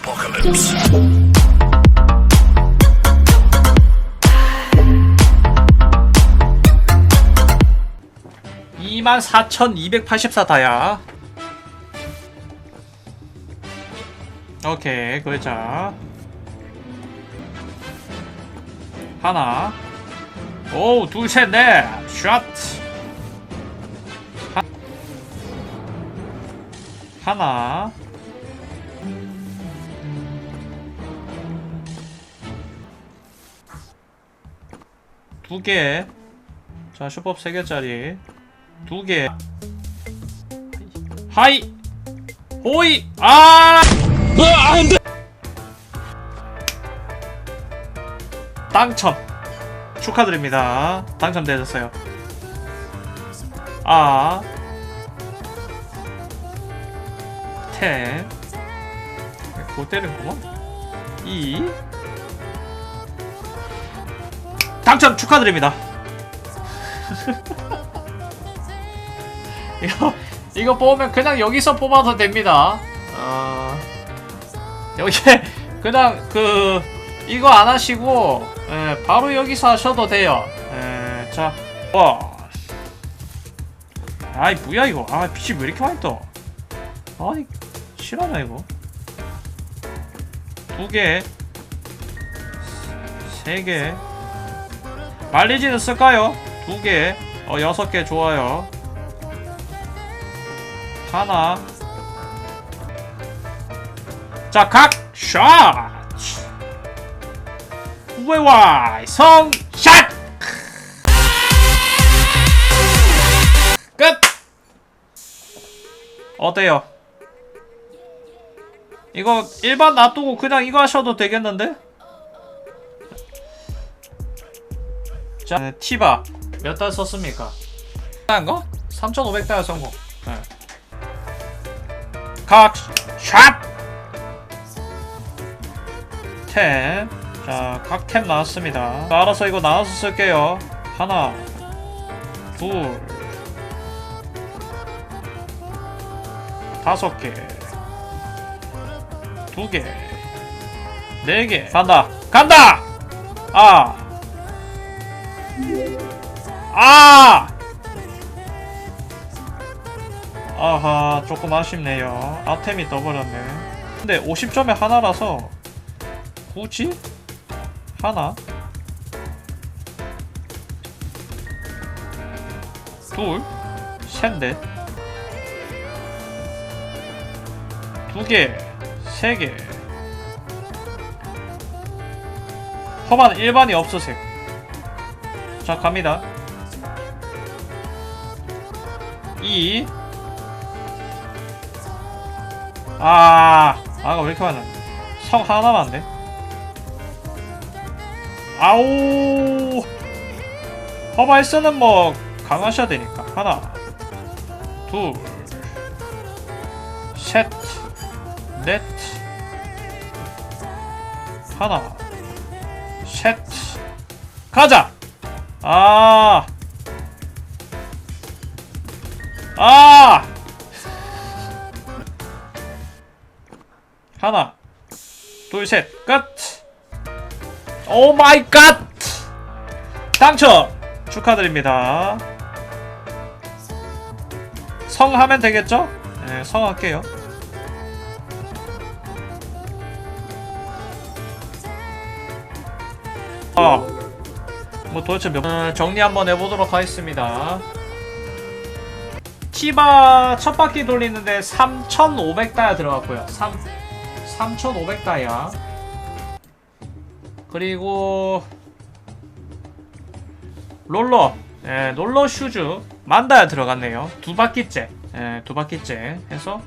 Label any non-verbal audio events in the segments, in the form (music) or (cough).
apocalypse. 24,284 다야. 오케이, 그자 하나. 오, 둘, 셋, 넷. 샷. 하, 하나. 두 개. 자, 슈퍼 세 개짜리. 두 개. 하이. 호이. 아! 당첨. 축하드립니다. 당첨되셨어요. 아. 태. 고 때리는구만. 이. 당첨 축하드립니다. (laughs) 이거 이거 뽑으면 그냥 여기서 뽑아도 됩니다. 어, 여기 (laughs) 그냥 그 이거 안 하시고 예, 바로 여기서 하셔도 돼요. 예, 자, 와, 아이 뭐야 이거? 아 빛이 왜 이렇게 많이 떠? 아이 실화냐 이거? 두 개, 세 개. 말리지는 쓸까요? 두 개, 어 여섯 개 좋아요. 하나. 자, 각 샷. 우회와이 성 샷. 끝. 어때요? 이거 일반 놔두고 그냥 이거 하셔도 되겠는데? 자, 네, 티바 몇 달 썼습니까? 한 거? 3,500달 성공. 네. 각, 샷! 템. 자, 각 템 나왔습니다. 자, 알아서 이거 나눠서 쓸게요. 하나, 둘, 다섯 개, 두 개, 네 개. 간다! 간다! 아! 아! 아하 조금 아쉽네요. 아템이 떠버렸네. 근데 50점에 하나라서 굳이? 하나? 둘? 셋넷? 두개? 세개? 허만 일반이 없으세요. 자 갑니다 2 아, 아가 왜 이렇게 많아? 성 하나만 안 돼? 아오, 허바이스는 뭐 강하셔야 되니까 하나, 둘, 셋, 넷, 하나, 셋, 가자. 아, 아. 하나 둘 셋 끝! 오 마이 갓! 당첨! 축하드립니다 성 하면 되겠죠? 네, 성 할게요 아, 뭐 도대체 몇 음, 정리 한번 해보도록 하겠습니다 티바 첫 바퀴 돌리는데 3,500다야 들어갔고요. 3 3,500다이아 그리고 롤러. 예, 롤러 슈즈 만다야 들어갔네요. 두 바퀴째. 예, 두 바퀴째 해서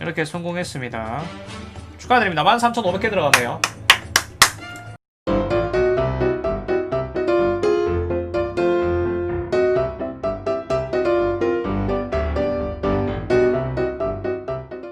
이렇게 성공했습니다. 축하드립니다. 13,500개 들어가네요